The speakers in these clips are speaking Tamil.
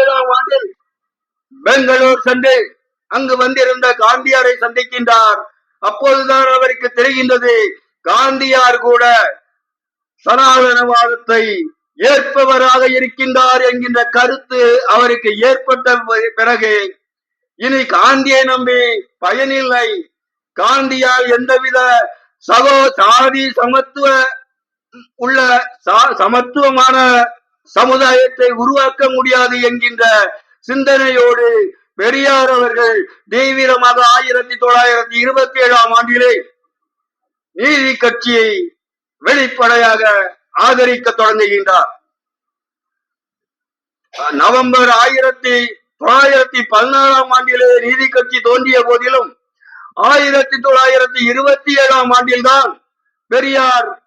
ஏழாம் ஆண்டில் பெங்களூர் சென்று அங்கு வந்திருந்த காந்தியாரை சந்திக்கின்றார். அப்போதுதான் அவருக்கு தெரிகின்றது காந்தியார் கூட சனாதனவாதத்தை ஏற்பவராக இருக்கின்றார் என்கின்ற கருத்து அவருக்கு ஏற்பட்ட பிறகு இனி காந்தியை நம்பி பயனில்லை. காந்தியால் எந்தவித சகோ சாதி சமத்துவ உள்ள சமத்துவமான சமுதாயத்தை உருவாக்க முடியாது என்கின்ற சிந்தனையோடு பெரியார் அவர்கள் தீவிரமாக ஆயிரத்தி தொள்ளாயிரத்தி இருபத்தி ஏழாம் ஆண்டிலே நீதி கட்சியை வெளிப்படையாக ஆதரிக்க தொடங்குகின்றார். நவம்பர் ஆயிரத்தி தொள்ளாயிரத்தி பதினாறாம் ஆண்டிலே நீதி கட்சி தோன்றிய போதிலும் ஆயிரத்தி தொள்ளாயிரத்தி இருபத்தி ஏழாம் ஆண்டில்தான் பெரியார்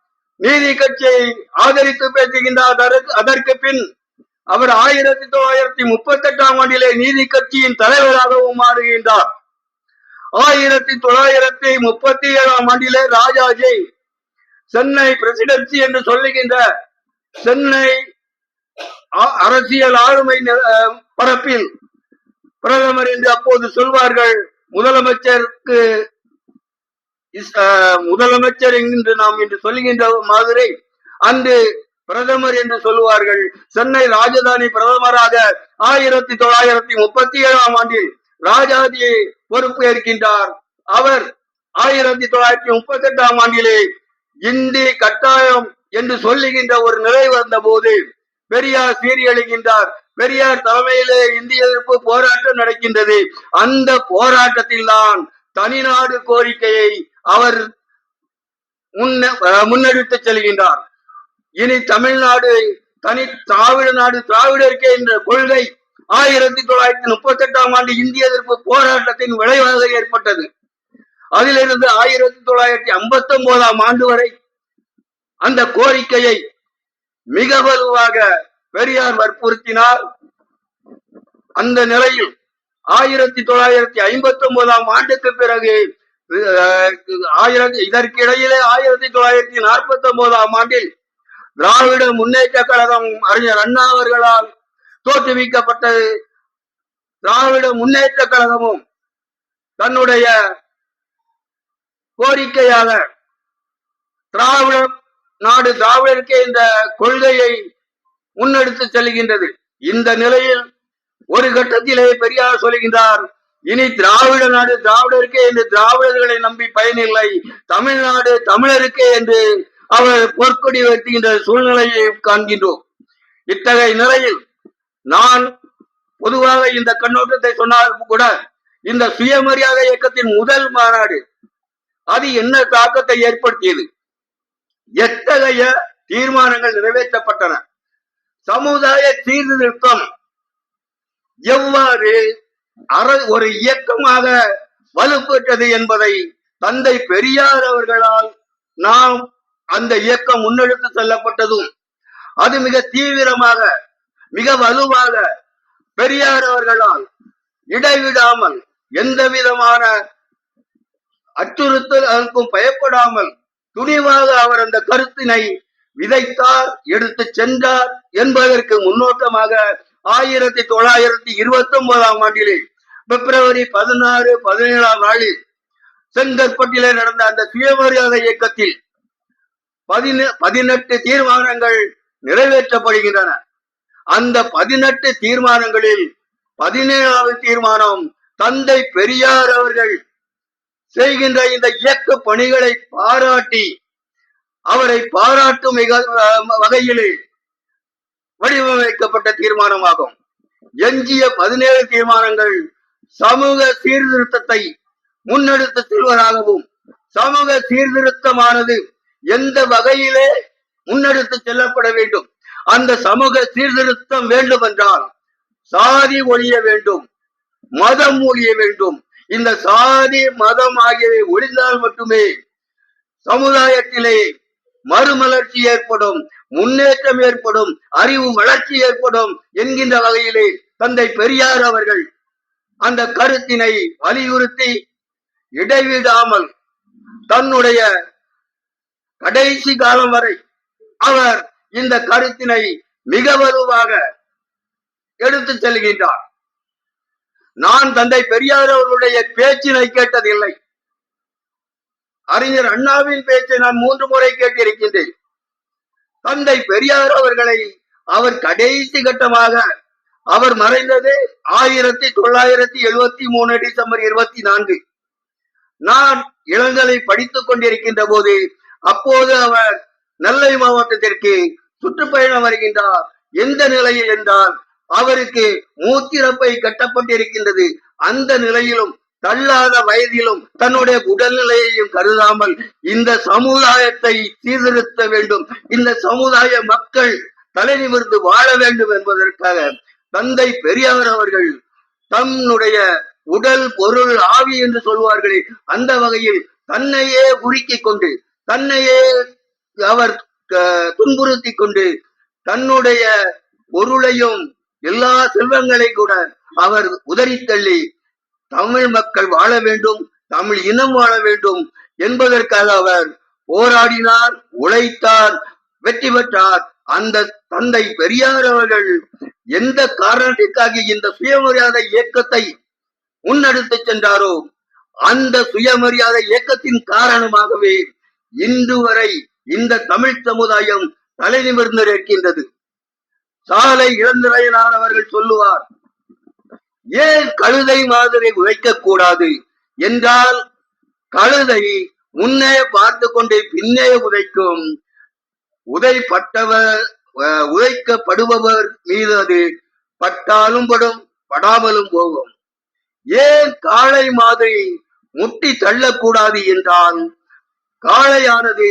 நீதி கட்சியை ஆதரித்து பேசுகின்றார். அதற்கு- அதற்கு பின் அவர் ஆயிரத்தி தொள்ளாயிரத்தி முப்பத்தி எட்டாம் ஆண்டிலே நீதி கட்சியின் தலைவராகவும் மாறுகின்றார். ஆயிரத்தி தொள்ளாயிரத்தி முப்பத்தி ஏழாம் ஆண்டிலே ராஜாஜி சென்னை பிரசிடென்சி என்று சொல்லுகின்ற சென்னை அ- அரசியல் ஆளுமை பரப்பில் பிரதமர் என்று அப்போது சொல்வார்கள். முதலமைச்சருக்கு முதலமைச்சர் என்று நாம் இன்று சொல்லுகின்ற மாதிரி அன்று பிரதமர் என்று சொல்லுவார்கள். சென்னை ராஜதானி பிரதமராக ஆயிரத்தி தொள்ளாயிரத்தி முப்பத்தி ஏழாம் ஆண்டில் ராஜாஜி பொறுப்பேற்கின்றார் அவர் ஆயிரத்தி தொள்ளாயிரத்தி முப்பத்தி எட்டாம் ஆண்டிலே இந்தி கட்டாயம் என்று சொல்லுகின்ற ஒரு நிலை வந்த போது பெரியார் சீரியழுகின்றார். பெரியார் தலைமையிலே இந்திய எதிர்ப்பு போராட்டம் நடக்கின்றது. அந்த போராட்டத்தில் தான் தனிநாடு கோரிக்கையை அவர் முன்ன- முன்னெடுத்து செல்கின்றார். இனி தமிழ்நாடு தனி திராவிட நாடு திராவிடருக்கே என்ற கொள்கை ஆயிரத்தி தொள்ளாயிரத்தி முப்பத்தி எட்டாம் ஆண்டு இந்திய எதிர்ப்பு போராட்டத்தின் விளைவாக ஏற்பட்டது. அதிலிருந்து ஆயிரத்தி தொள்ளாயிரத்தி ஐம்பத்தி ஒன்பதாம் ஆண்டு வரை அந்த கோரிக்கையை மிக வலுவாக பெரியார் வற்புறுத்தினார். அந்த நிலையில் ஆயிரத்தி தொள்ளாயிரத்தி ஐம்பத்தி ஒன்பதாம் ஆண்டுக்கு பிறகு ஆயிரத்தி இதற்கு இடையிலே ஆயிரத்தி தொள்ளாயிரத்தி நாற்பத்தி ஒன்பதாம் ஆண்டில் திராவிட முன்னேற்ற கழகம் அறிஞர் அண்ணா அவர்களால் தோற்றுவிக்கப்பட்டது. திராவிட முன்னேற்ற கழகமும் தன்னுடைய கோரிக்கையாக திராவிட நாடு திராவிடருக்கே இந்த கொள்கையை முன்னெடுத்து செல்கின்றது. இந்த நிலையில் ஒரு கட்டத்திலே பெரியார் சொல்கின்றார் இனி திராவிட நாடு திராவிடருக்கே என்று திராவிடர்களை நம்பி பயனில்லை. தமிழ்நாடு தமிழருக்கே என்று அவர் பொற்கொடி வைத்துகின்ற சூழ்நிலையை காண்கின்றோம். இத்தகைய நிலையில் நான் பொதுவாக இந்த கண்ணோட்டத்தை சொன்னாலும் கூட இந்த சுயமரியாதை இயக்கத்தின் முதல் மாநாடு அது என்ன தாக்கத்தை ஏற்படுத்தியது? எத்தகைய தீர்மானங்கள் நிறைவேற்றப்பட்டன? சமுதாய சீர்திருத்தம் எவ்வாறு ஒரு இயக்கமாக வலுப்பெற்றது என்பதை தந்தை பெரியார் அவர்களால் நாம் அந்த இயக்கம் முன்னெடுத்து செல்லப்பட்டதும் அது மிக தீவிரமாக மிக வலுவாக பெரியார் அவர்களால் இடைவிடாமல் எந்த விதமான அச்சுறுத்தல் அதற்கும் பயப்படாமல் துணிவாக அவர் அந்த கருத்தினை விதைத்தார் எடுத்து சென்றார் என்பதற்கு முன்னோட்டமாக ஆயிரத்தி தொள்ளாயிரத்தி இருபத்தி ஒன்பதாம் ஆண்டிலே பிப்ரவரி பதினாறு பதினேழாம் நாளில் செங்கற்பட்டிலே நடந்த அந்த சுயமரியாதை இயக்கத்தில் பதினெ பதினெட்டு தீர்மானங்கள் நிறைவேற்றப்படுகின்றன. அந்த பதினெட்டு தீர்மானங்களில் பதினேழாவது தீர்மானம் தந்தை பெரியார் அவர்கள் செய்கின்ற இந்த இயக்க பணிகளை பாராட்டி அவரை பாராட்டும் வகையிலே வடிவமைக்கப்பட்ட தீர்மானமாகும். எஞ்சிய பதினேழு தீர்மானங்கள் சமூக சீர்திருத்தத்தை முன்னெடுத்து செல்வதாகவும் சமூக சீர்திருத்தமானது எந்த வகையிலே முன்னெடுத்து செல்லப்பட வேண்டும்? அந்த சமூக சீர்திருத்தம் வேண்டும் என்றால் சாதி ஒழிய வேண்டும் மதம் ஒழிய வேண்டும். இந்த சாதி மதம் ஆகியவை ஒழிந்தால் மட்டுமே சமுதாயத்திலே மறுமலர்ச்சி ஏற்படும் முன்னேற்றம் ஏற்படும் அறிவு வளர்ச்சி ஏற்படும் என்கின்ற வகையிலே தந்தை பெரியார் அவர்கள் அந்த கருத்தினை வலியுறுத்தி இடைவிடாமல் தன்னுடைய கடைசி காலம் வரை அவர் இந்த கருத்தினை மிக வலுவாக எடுத்து செல்கின்றார். நான் தந்தை பெரியார் அவர்களுடைய பேச்சினை கேட்டதில்லை. அறிஞர் அண்ணாவின் பேச்சை நான் மூன்று முறை கேட்டிருக்கின்றேன். தந்தை பெரியார் அவர்களை அவர் கடைசி கட்டமாக அவர் மறைந்தது ஆயிரத்தி தொள்ளாயிரத்தி எழுபத்தி மூணு டிசம்பர் இருபத்தி நான்கு. நான் இளங்கலை படித்துக் கொண்டிருக்கின்ற போது அப்போது அவர் நெல்லை மாவட்டத்திற்கு சுற்றுப்பயணம் வருகின்றார். எந்த நிலையில் என்றால் அவருக்கு மூத்திரப்பை கட்டப்பட்டிருக்கின்றது. அந்த நிலையிலும் தள்ளாத வயதிலும் தன்னுடைய உடல்நிலையையும் கருதாமல் இந்த சமுதாயத்தை சீர்திருத்த வேண்டும். இந்த சமுதாய மக்கள் தலை நிமிர்ந்து வாழ வேண்டும் என்பதற்காக தந்தை பெரியார் அவர்கள் தன்னுடைய உடல் பொருள் ஆவி என்று சொல்வார்களே அந்த வகையில் தன்னையே உருக்கிக் கொண்டு தன்னையே அவர் துன்புறுத்தி கொண்டு தன்னுடைய பொருளையும் எல்லா செல்வங்களை கூட அவர் உதறி தள்ளி தமிழ் மக்கள் வாழ வேண்டும் தமிழ் இனம் வாழ வேண்டும் என்பதற்காக அவர் போராடினார் உழைத்தார் வெற்றி பெற்றார். அந்த தந்தை பெரியார் அவர்கள் எந்த காரணத்திற்காக இந்த சுயமரியாதை இயக்கத்தை முன்னெடுத்து சென்றாரோ அந்த சுயமரியாதை இயக்கத்தின் காரணமாகவே இன்று வரை இந்த தமிழ் சமுதாயம் தலை நிமிர்ந்து இருக்கின்றது சாலை இளந்திரையனார் அவர்கள் சொல்லுவார் ஏன் கழுதை மாதிரி உழைக்க கூடாது? என்றால் கழுதை முன்னே பார்த்து கொண்டே பின்னே உதைக்கும் உதைப்பட்டவர் உதைக்கப்படுபவர் மீது அது பட்டாலும் படும் படாமலும் போகும். ஏன் காளை மாதிரி முட்டி தள்ளக்கூடாது என்றால் காளையானது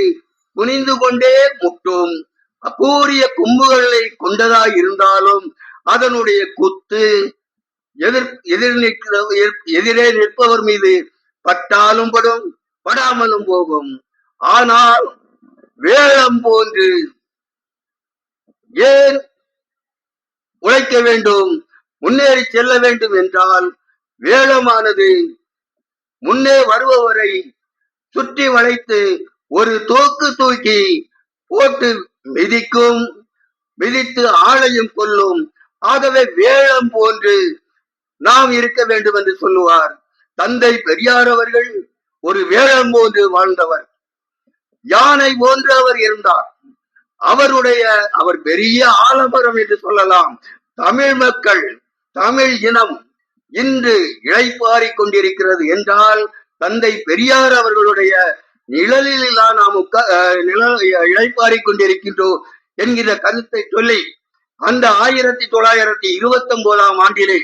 குனிந்து கொண்டே முட்டும். அப்பூரிய கொம்புகளை கொண்டதாய் இருந்தாலும் அதனுடைய குத்து எதிர் எதிர் நிற்கிற எதிரே நிற்பவர் மீது பட்டாலும் படும் படாமலும் போகும். ஆனால் வேளம் போன்று ஏன் உழைக்க வேண்டும்? முன்னேறி செல்ல வேண்டும் என்றால் வேளமானது முன்னே வருபவரை சுற்றி வளைத்து ஒரு தோக்கு தூக்கி போட்டு மிதிக்கும் மிதித்து ஆளையும் கொல்லும் ஆகவே வேளம் போன்று நாம் இருக்க வேண்டும் என்று சொல்லுவார். தந்தை பெரியார் அவர்கள் ஒரு வேடம் போன்று வாழ்ந்தவர். யானை போன்று அவர் இருந்தார். அவருடைய அவர் பெரிய ஆலமரம் என்று சொல்லலாம். தமிழ் மக்கள் தமிழ் இனம் இன்று இழைப்பாரி கொண்டிருக்கிறது என்றால் தந்தை பெரியார் அவர்களுடைய நிழலிலா நாம் உட்கா- நிழல் இழைப்பாரி கொண்டிருக்கின்றோம் என்கிற கருத்தை சொல்லி அந்த ஆயிரத்தி தொள்ளாயிரத்தி இருபத்தி ஒன்பதாம் ஆண்டிலே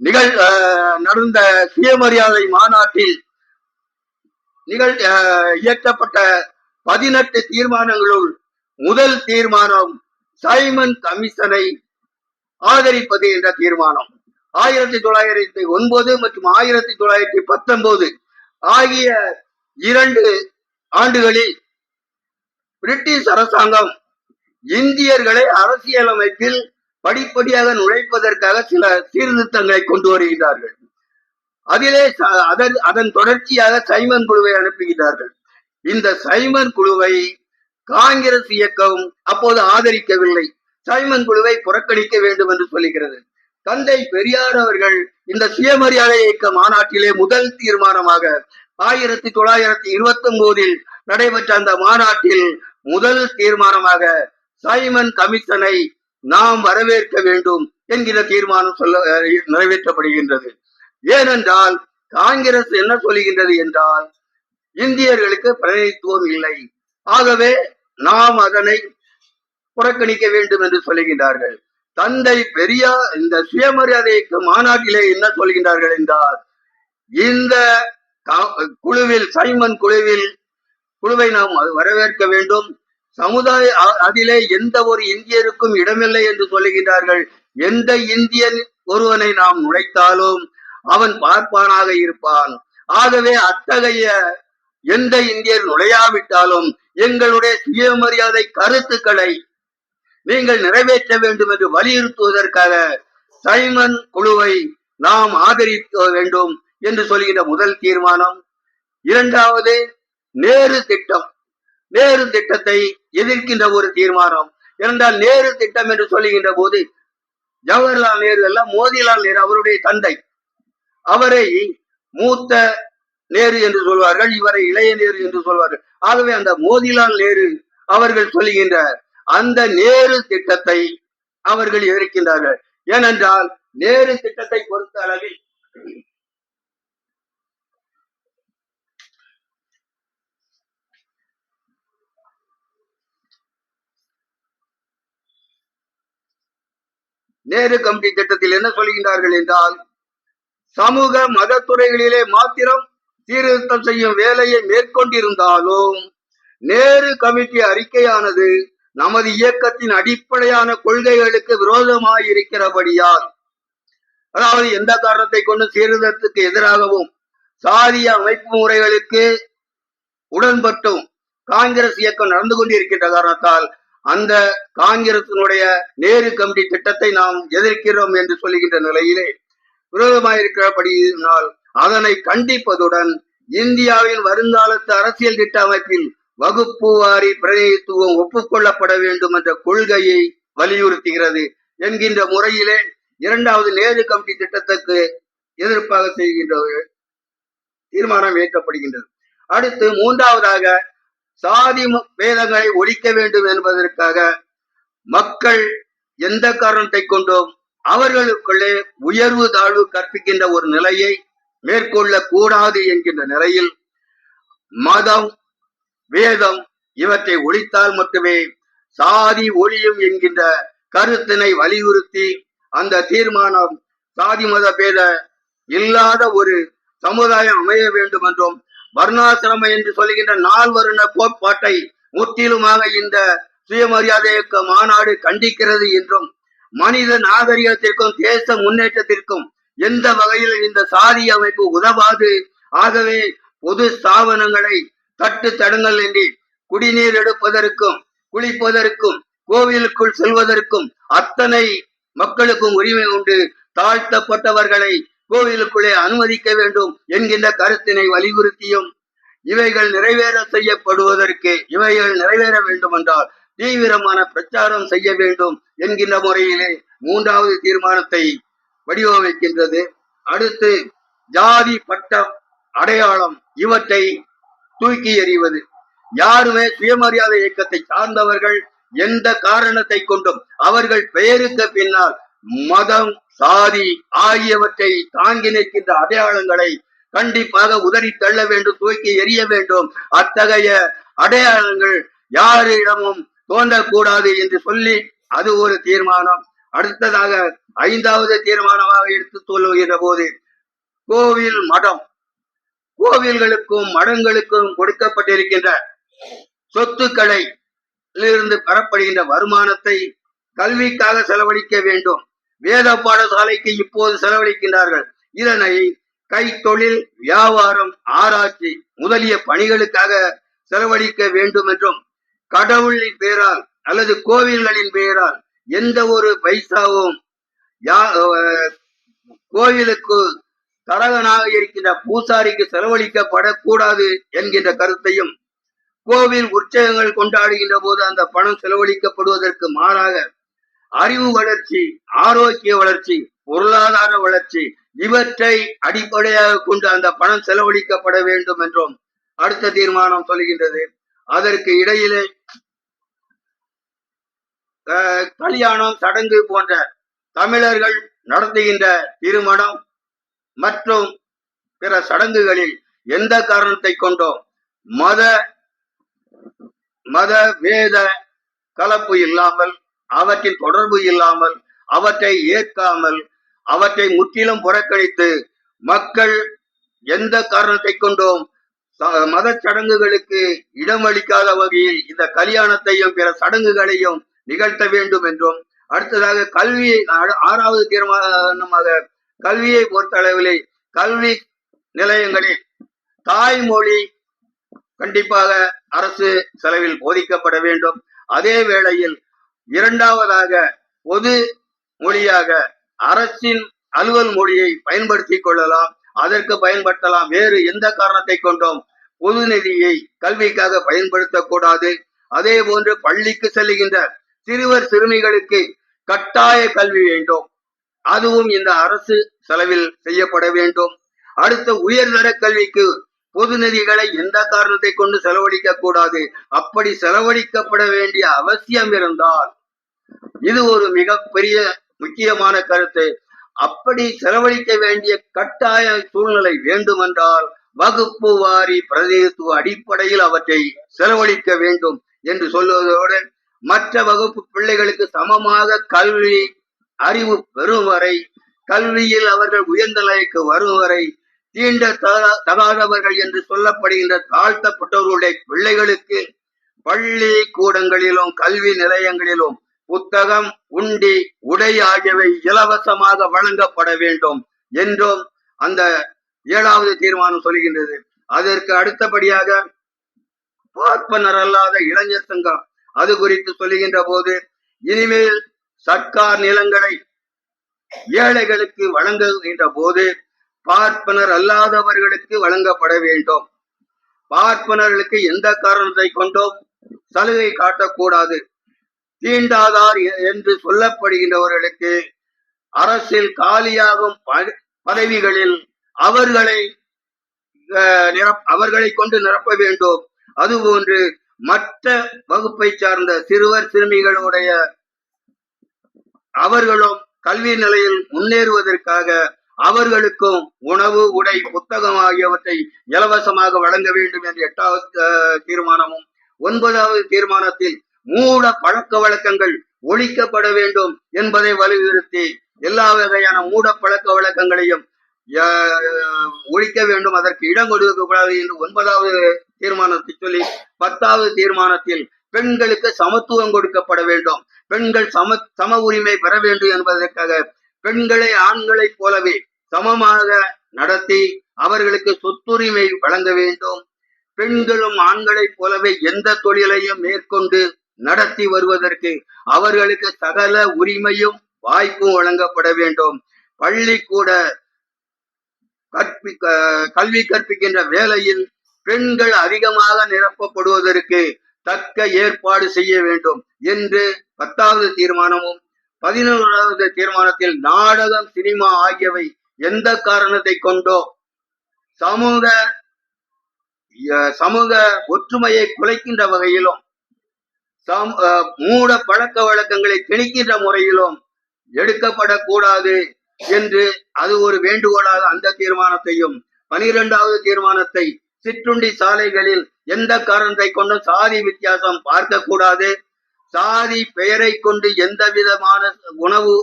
நிகழ் அஹ், நடந்த சுயமரியாதை மாநாட்டில் நிகழ் இயற்றப்பட்ட பதினெட்டு தீர்மானங்களுள் முதல் தீர்மானம் சைமன் கமிஷனை ஆதரிப்பது என்ற தீர்மானம். ஆயிரத்தி தொள்ளாயிரத்தி ஒன்பது மற்றும் ஆயிரத்தி தொள்ளாயிரத்தி பத்தொன்பது ஆகிய இரண்டு ஆண்டுகளில் பிரிட்டிஷ் அரசாங்கம் இந்தியர்களை அரசியலமைப்பில் படிப்படியாக நுழைப்பதற்காக சில சீர்திருத்தங்களை கொண்டு வருகிறார்கள். அதிலே அதன் அதன் தொடர்ச்சியாக சைமன் குழுவை அனுப்புகிறார்கள். இந்த சைமன் குழுவை காங்கிரஸ் இயக்கம் அப்போது ஆதரிக்கவில்லை. சைமன் குழுவை புறக்கணிக்க வேண்டும் என்று சொல்லுகிறது. தந்தை பெரியார் அவர்கள் இந்த சுயமரியாதை இயக்க மாநாட்டிலே முதல் தீர்மானமாக ஆயிரத்தி தொள்ளாயிரத்தி இருபத்தி ஒன்பதில் நடைபெற்ற அந்த மாநாட்டில் முதல் தீர்மானமாக சைமன் கமிஷனை நாம் வரவேற்க வேண்டும் என்கிற தீர்மானம் சொல்ல நிறைவேற்றப்படுகின்றது. ஏனென்றால் காங்கிரஸ் என்ன சொல்லுகின்றது என்றால் இந்தியர்களுக்கு பிரதிநிதித்துவம் இல்லை. ஆகவே நாம் அதனை புறக்கணிக்க வேண்டும் என்று சொல்லுகின்றார்கள். தந்தை பெரியார் இந்த சுயமரியாதைக்கு மாநாட்டிலே என்ன சொல்கின்றார்கள் என்றால் இந்த கா- குழுவில் சைமன் குழுவில் குழுவை நாம் வரவேற்க வேண்டும். சமுதாய அதிலே எந்த ஒரு இந்தியருக்கும் இடமில்லை என்று சொல்லுகின்றார்கள். எந்த இந்தியன் ஒருவனை நாம் நுழைத்தாலும் அவன் பார்ப்பானாக இருப்பான். ஆகவே அத்தகைய எந்த இந்தியர் நுழையாவிட்டாலும் எங்களுடைய சுயமரியாதை கருத்துக்களை நீங்கள் நிறைவேற்ற வேண்டும் என்று வலியுறுத்துவதற்காக சைமன் குழுவை நாம் ஆதரிக்க வேண்டும் என்று சொல்கின்ற முதல் தீர்மானம். இரண்டாவது நேரு திட்டம். நேரு திட்டத்தை எதிர்க்கின்ற ஒரு தீர்மானம். என்றால் நேரு திட்டம் என்று சொல்லுகின்ற போது ஜவஹர்லால் நேரு எல்லாம் மோதிலால் நேரு அவருடைய தந்தை. அவரை மூத்த நேரு என்று சொல்வார்கள் இவரை இளைய நேரு என்று சொல்வார்கள். ஆகவே அந்த மோதிலால் நேரு அவர்கள் சொல்லுகின்ற அந்த நேரு திட்டத்தை அவர்கள் எதிர்க்கின்றார்கள். ஏனென்றால் நேரு திட்டத்தை பொறுத்த அளவில் நேரு கமிட்டி திட்டத்தில் என்ன சொல்கின்றார்கள் என்றால் சமூக மதத்துறைகளிலே மாத்திரம் சீர்திருத்தம் செய்யும் வேலையை மேற்கொண்டிருந்தாலும் நேரு கமிட்டி அறிக்கையானது நமது இயக்கத்தின் அடிப்படையான கொள்கைகளுக்கு விரோதமாய் இருக்கிறபடியால் அதாவது எந்த காரணத்தை கொண்டு சீர்திருத்தத்துக்கு எதிராகவும் சாதிய அமைப்பு முறைகளுக்கு உடன்பட்டும் காங்கிரஸ் இயக்கம் நடந்து கொண்டிருக்கின்ற காரணத்தால் அந்த காங்கிரசினுடைய நேரு கமிட்டி திட்டத்தை நாம் எதிர்க்கிறோம் என்று சொல்லுகின்ற நிலையிலே விரோதமாயிருக்கிறபடியினால் அதனை கண்டிப்பதுடன் இந்தியாவின் வருங்காலத்து அரசியல் திட்ட அமைப்பில் வகுப்பு வாரி பிரதிநிதித்துவம் ஒப்புக்கொள்ளப்பட வேண்டும் என்ற கொள்கையை வலியுறுத்துகிறது என்கின்ற முறையிலே இரண்டாவது நேரு கமிட்டி திட்டத்துக்கு எதிர்ப்பாக செய்கின்ற தீர்மானம் ஏற்றப்படுகின்றது. அடுத்து மூன்றாவதாக சாதி ம- பேதங்களை ஒழிக்க வேண்டும் என்பதற்காக மக்கள் எந்த காரணத்தை கொண்டும் அவர்களுக்குள்ளே உயர்வு தாழ்வு கற்பிக்கின்ற ஒரு நிலையை மேற்கொள்ள கூடாது என்கின்ற நிலையில் மதம் வேதம் இவற்றை ஒழித்தால் மட்டுமே சாதி ஒழியும் என்கின்ற கருத்தினை வலியுறுத்தி அந்த தீர்மானம் சாதி மத பேத இல்லாத ஒரு சமுதாயம் அமைய வேண்டும் என்றும் வர்ணாசிரம என்று சொல்லுகின்ற நால்வருண கோட்பாட்டை முற்றிலுமாக இந்த சுயமரியாதை இயக்க மாநாடு கண்டிக்கிறது என்றும் மனித நாகரிகத்திற்கும் தேச முன்னேற்றத்திற்கும் எந்த வகையில் இந்த சாதி அமைப்பு உதவாது. ஆகவே பொது ஸ்தாபனங்களை தட்டு தடுங்கள் என்று குடிநீர் எடுப்பதற்கும் குளிப்பதற்கும் கோவிலுக்குள் செல்வதற்கும் அத்தனை மக்களுக்கும் உரிமை உண்டு. தாழ்த்தப்பட்டவர்களை கோவிலுக்குள்ளே அனுமதிக்க வேண்டும் என்கின்ற கருத்தினை வலியுறுத்தியும் இவைகள் நிறைவேற செய்யப்படுவதற்கு இவைகள் நிறைவேற வேண்டும் என்றால் தீவிரமான பிரச்சாரம் செய்ய வேண்டும் என்கின்ற முறையிலே மூன்றாவது தீர்மானத்தை வடிவமைக்கின்றது. அடுத்து ஜாதி பட்டம் அடையாளம் இவற்றை தூக்கி எறிவது. யாருமே சுயமரியாதை இயக்கத்தை சார்ந்தவர்கள் எந்த காரணத்தை கொண்டும் அவர்கள் பெயருக்கு பின்னால் மதம் சாதி ஆகியவற்றை தாங்கி நிற்கின்ற அடையாளங்களை கண்டிப்பாக உதறி தள்ள வேண்டும் தூக்கி எரிய வேண்டும். அத்தகைய அடையாளங்கள் யாரிடமும் தோன்றக்கூடாது என்று சொல்லி அது ஒரு தீர்மானம். அடுத்ததாக ஐந்தாவது தீர்மானமாக எடுத்து சொல்லுகின்ற போது கோவில் மடம். கோவில்களுக்கும் மடங்களுக்கும் கொடுக்கப்பட்டிருக்கின்ற சொத்துக்களை இருந்து பெறப்படுகின்ற வருமானத்தை கல்விக்காக செலவழிக்க வேண்டும். வேத பாடசாலைக்கு இப்போது செலவழிக்கின்றார்கள். இதனை கைத்தொழில் வியாபாரம் ஆராய்ச்சி முதலிய பணிகளுக்காக செலவழிக்க வேண்டும் என்றும் கடவுளின் பெயரால் அல்லது கோவில்களின் பெயரால் எந்த ஒரு பைசாவும் யா- கோவிலுக்கு தரகனாக இருக்கின்ற பூசாரிக்கு செலவழிக்கப்படக்கூடாது என்கின்ற கருத்தையும் கோவில் உற்சவங்கள் கொண்டாடுகின்ற போது அந்த பணம் செலவழிக்கப்படுவதற்கு மாறாக அறிவு வளர்ச்சி ஆரோக்கிய வளர்ச்சி பொருளாதார வளர்ச்சி இவற்றை அடிப்படையாக கொண்டு அந்த பணம் செலவழிக்கப்பட வேண்டும் என்றும் அடுத்த தீர்மானம் சொல்கின்றது. அதற்கு இடையிலே கல்யாணம் சடங்கு போன்ற தமிழர்கள் நடத்துகின்ற திருமணம் மற்றும் பிற சடங்குகளில் எந்த காரணத்தை கொண்டோ மத மத வேத கலப்பு இல்லாமல் அவற்றின் தொடர்பு இல்லாமல் அவற்றை ஏற்காமல் அவற்றை முற்றிலும் புறக்கணித்து மக்கள் எந்த காரணத்தை கொண்டும்? மத சடங்குகளுக்கு இடமளிக்காத வகையில் இந்த கல்யாணத்தையும் பிற சடங்குகளையும் நிகழ்த்த வேண்டும் என்றும் அடுத்ததாக கல்வி ஆறாவது தீர்மானமாக கல்வியை பொறுத்தளவிலே கல்வி நிலையங்களில் தாய்மொழி கண்டிப்பாக அரசு செலவில் போதிக்கப்பட வேண்டும். அதே வேளையில் இரண்டாவதாக பொது மொழியாக அரசின் அலுவல் மொழியை பயன்படுத்தி கொள்ளலாம். அதற்கு பயன்படுத்தலாம். வேறு எந்த காரணத்தை கொண்டும் பொது நிதியை கல்விக்காக பயன்படுத்தக்கூடாது. அதே போன்று பள்ளிக்கு செல்லுகின்ற சிறுவர் சிறுமிகளுக்கு கட்டாய கல்வி வேண்டும். அதுவும் இந்த அரசு செலவில் செய்யப்பட வேண்டும். அடுத்த உயர்தர கல்விக்கு பொது நிதிகளை எந்த காரணத்தை கொண்டு செலவழிக்க கூடாது அப்படி செலவழிக்கப்பட வேண்டிய அவசியம் இருந்தால் இது ஒரு மிகப்பெரிய முக்கியமான கருத்து. அப்படி செலவழிக்க வேண்டிய கட்டாய சூழ்நிலை வேண்டுமென்றால் வகுப்பு வாரி பிரதிநிதித்துவ அடிப்படையில் அவற்றை செலவழிக்க வேண்டும் என்று சொல்வதோடு மற்ற வகுப்பு பிள்ளைகளுக்கு சமமாக கல்வி அறிவு பெறும் வரை கல்வியில் அவர்கள் உயர்ந்த நிலைக்கு வரும் வரை தீண்ட தகாதவர்கள் என்று சொல்லப்படுகின்ற தாழ்த்தப்பட்டவர்களுடைய பிள்ளைகளுக்கு பள்ளி கூடங்களிலும் கல்வி நிலையங்களிலும் புத்தகம் உண்டி உடை ஆகியவை இலவசமாக வழங்கப்பட வேண்டும் என்றும் அந்த ஏழாவது தீர்மானம் சொல்கின்றது. அதற்கு அடுத்தபடியாக பார்ப்பனர் அல்லாத இளைஞர் சங்கம் அது குறித்து சொல்லுகின்ற போது இனிமேல் சர்க்கார் நிலங்களை ஏழைகளுக்கு வழங்குகின்ற போது பார்ப்பனர் அல்லாதவர்களுக்கு வழங்கப்பட வேண்டும். பார்ப்பனர்களுக்கு எந்த காரணத்தை கொண்டும் சலுகை காட்டக்கூடாது. தீண்டாதார் என்று சொல்லப்படுகின்றவர்களுக்கு அரசில் காலியாகும் பதவிகளில் அவர்களை அவர்களை கொண்டு நிரப்ப வேண்டும். அதுபோன்று மற்ற வகுப்பை சார்ந்த சிறுவர் சிறுமிகளுடைய அவர்களும் கல்வி நிலையில் முன்னேறுவதற்காக அவர்களுக்கும் உணவு உடை புத்தகம் ஆகியவற்றை இலவசமாக வழங்க வேண்டும் என்ற எட்டாவது தீர்மானமும் ஒன்பதாவது தீர்மானத்தில் மூட பழக்க வழக்கங்கள் ஒழிக்கப்பட வேண்டும் என்பதை வலியுறுத்தி எல்லா வகையான மூட பழக்க வழக்கங்களையும் ஒழிக்க வேண்டும். அதற்கு இடம் கொடுக்க கூடாது என்று ஒன்பதாவது தீர்மானத்தை சொல்லி பத்தாவது தீர்மானத்தில் பெண்களுக்கு சமத்துவம் கொடுக்கப்பட வேண்டும். பெண்கள் சம சம உரிமை பெற வேண்டும் என்பதற்காக பெண்களை ஆண்களைப் போலவே சமமாக நடத்தி அவர்களுக்கு சொத்துரிமை வழங்க வேண்டும். பெண்களும் ஆண்களைப் போலவே எந்த தொழிலையும் மேற்கொண்டு நடத்தி வருவதற்கு அவர்களுக்கு சகல உரிமையும் வாய்ப்பும் வழங்கப்பட வேண்டும். பள்ளிக்கூட கற்பி கல்வி கற்பிக்கின்ற வேலையில் பெண்கள் அதிகமாக நிரப்பப்படுவதற்கு தக்க ஏற்பாடு செய்ய வேண்டும் என்று பத்தாவது தீர்மானமும் பதினோராவது தீர்மானத்தில் நாடகம் சினிமா ஆகியவை எந்த காரணத்தை கொண்டோ சமூக அஹ், சமூக ஒற்றுமையை குலைக்கின்ற வகையிலும் தம் மூட பழக்க வழக்கங்களை திணிக்கின்ற முறையிலும் எடுக்கப்படக்கூடாது என்று அது ஒரு வேண்டுகோளாக அந்த தீர்மானத்தையும் பனிரெண்டாவது தீர்மானத்தை சிற்றுண்டி சாலைகளில் எந்த காரணத்தை கொண்டும் சாதி வித்தியாசம் பார்க்கக்கூடாது. சாதி பெயரை கொண்டு எந்த விதமான உணவு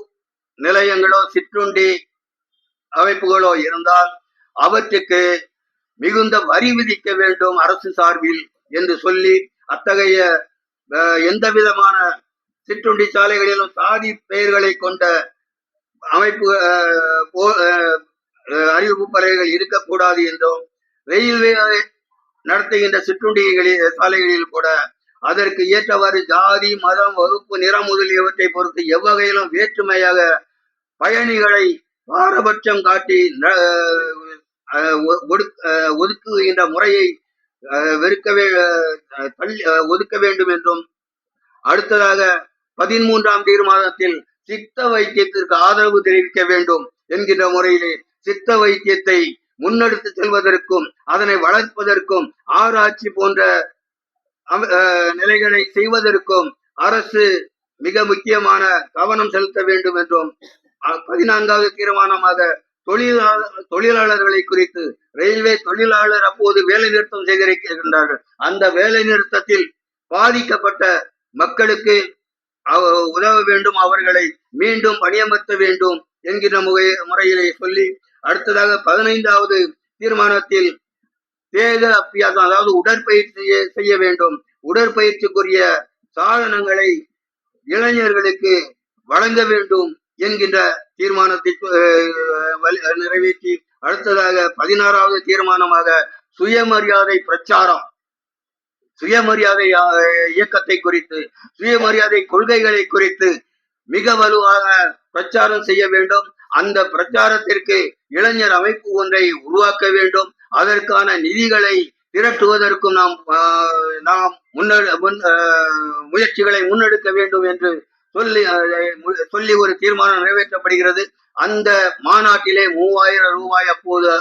நிலையங்களோ சிற்றுண்டி அமைப்புகளோ இருந்தால் அவற்றுக்கு மிகுந்த வரி விதிக்க வேண்டும் அரசு சார்பில் என்று சொல்லி அத்தகைய எந்த விதமான சிற்றுண்டி சாலைகளிலும் சாதி பெயர்களை கொண்ட அமைப்பு அறிவிப்பு பலகைகள் இருக்கக்கூடாது என்றும் ரயில்வே நடத்துகின்ற சிற்றுண்டிகளில் சாலைகளில் கூட அதற்கு ஏற்றவாறு ஜாதி மதம் வகுப்பு நிறம் முதலியவற்றை பொறுத்து எவ்வகையிலும் வேற்றுமையாக பயணிகளை பாரபட்சம் காட்டி ந- ஒ- அஹ், ஒதுக்குகின்ற முறையை வெறுக்கவே அஹ், தள்ளி ஒதுக்க வேண்டும் என்றும் அடுத்ததாக பதிமூன்றாம் தீர்மானத்தில் சித்த வைத்தியத்திற்கு ஆதரவு தெரிவிக்க வேண்டும் என்கின்ற முறையிலே சித்த வைத்தியத்தை முன்னெடுத்து செல்வதற்கும் அதனை வளர்ப்பதற்கும் ஆராய்ச்சி போன்ற அம- அஹ், நிலைகளை செய்வதற்கும் அரசு மிக முக்கியமான கவனம் செலுத்த வேண்டும் என்றும் பதினான்காவது தீர்மானமாக தொழிலாளர் தொழிலாளர்களை குறித்து ரயில்வே தொழிலாளர் அப்போது வேலை நிறுத்தம் செய்திருக்கின்றார்கள். அந்த வேலை நிறுத்தத்தில் பாதிக்கப்பட்ட மக்களுக்கு உதவ வேண்டும் அவர்களை மீண்டும் பணியமர்த்த வேண்டும் என்கிற முறை முறையிலே சொல்லி அடுத்ததாக பதினைந்தாவது தீர்மானத்தில் தேக அபியாசம் அதாவது உடற்பயிற்சி செய்ய வேண்டும். உடற்பயிற்சிக்குரிய சாதனங்களை இளைஞர்களுக்கு வழங்க வேண்டும். என்கின்ற தீர்மானத்தை நிறைவேற்றி அடுத்ததாக பதினாறாவது தீர்மானமாக சுயமரியாதை பிரச்சாரம். சுயமரியாதை இயக்கத்தை குறித்து சுயமரியாதை கொள்கைகளை குறித்து மிக வலுவாக பிரச்சாரம் செய்ய வேண்டும். அந்த பிரச்சாரத்திற்கு இளைஞர் அமைப்பு ஒன்றை உருவாக்க வேண்டும். அதற்கான நிதிகளை திரட்டுவதற்கும் நாம் ஆஹ், நாம் முன்னெடு முன் ஆஹ், முயற்சிகளை முன்னெடுக்க வேண்டும் என்று சொல்லி சொல்லி ஒரு தீர்மானம் நிறைவேற்றப்படுகிறது. அந்த மாநாட்டிலே மூவாயிரம் ரூபாய் அப்போது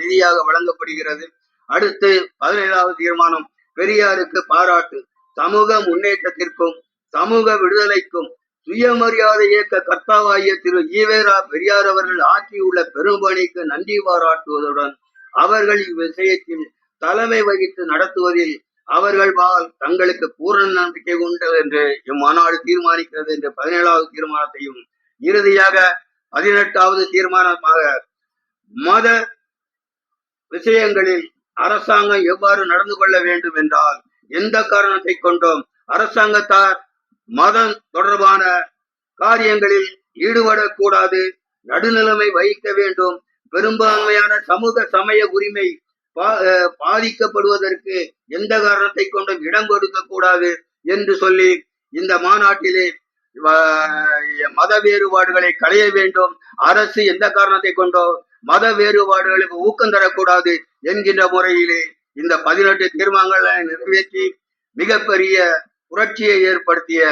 நிதியாக வழங்கப்படுகிறது. அடுத்து பதினேழாவது தீர்மானம் பெரியாருக்கு பாராட்டு. சமூக முன்னேற்றத்திற்கும் சமூக விடுதலைக்கும் சுயமரியாதை இயக்க கர்த்தாவாகிய திரு ஈவேரா பெரியார் அவர்கள் ஆற்றியுள்ள பெரும்பணிக்கு நன்றி பாராட்டுவதுடன் அவர்கள் இவ்விஷயத்தில் தலைமை வகித்து நடத்துவதில் அவர்கள் வாழ் தங்களுக்கு பூரண நம்பிக்கை உண்டு என்று இம்மாநாடு தீர்மானிக்கிறது என்ற பதினேழாவது தீர்மானத்தையும் இறுதியாக பதினெட்டாவது தீர்மானமாக மத விஷயங்களில் அரசாங்கம் எவ்வாறு நடந்து கொள்ள வேண்டும் என்றால் எந்த காரணத்தை கொண்டும் அரசாங்கத்தார் மதம் தொடர்பான காரியங்களில் ஈடுபடக்கூடாது. நடுநிலைமை வகிக்க வேண்டும். பெரும்பான்மையான சமூக சமய உரிமை பாதிக்கப்படுவதற்கு எந்த காரணத்தை கொண்டும் இடம் கொடுக்க கூடாது என்று சொல்லி இந்த மாநாட்டிலே மத வேறுபாடுகளை களைய வேண்டும். அரசு எந்த காரணத்தை கொண்டோ மத வேறுபாடுகளுக்கு ஊக்கம் தரக்கூடாது என்கின்ற முறையிலே இந்த பதினெட்டு தீர்மானங்களை நிறைவேற்றி மிகப்பெரிய புரட்சியை ஏற்படுத்திய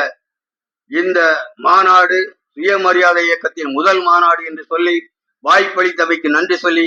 இந்த மாநாடு சுயமரியாதை இயக்கத்தின் முதல் மாநாடு என்று சொல்லி வாய்ப்பளித்தமைக்கு நன்றி சொல்லி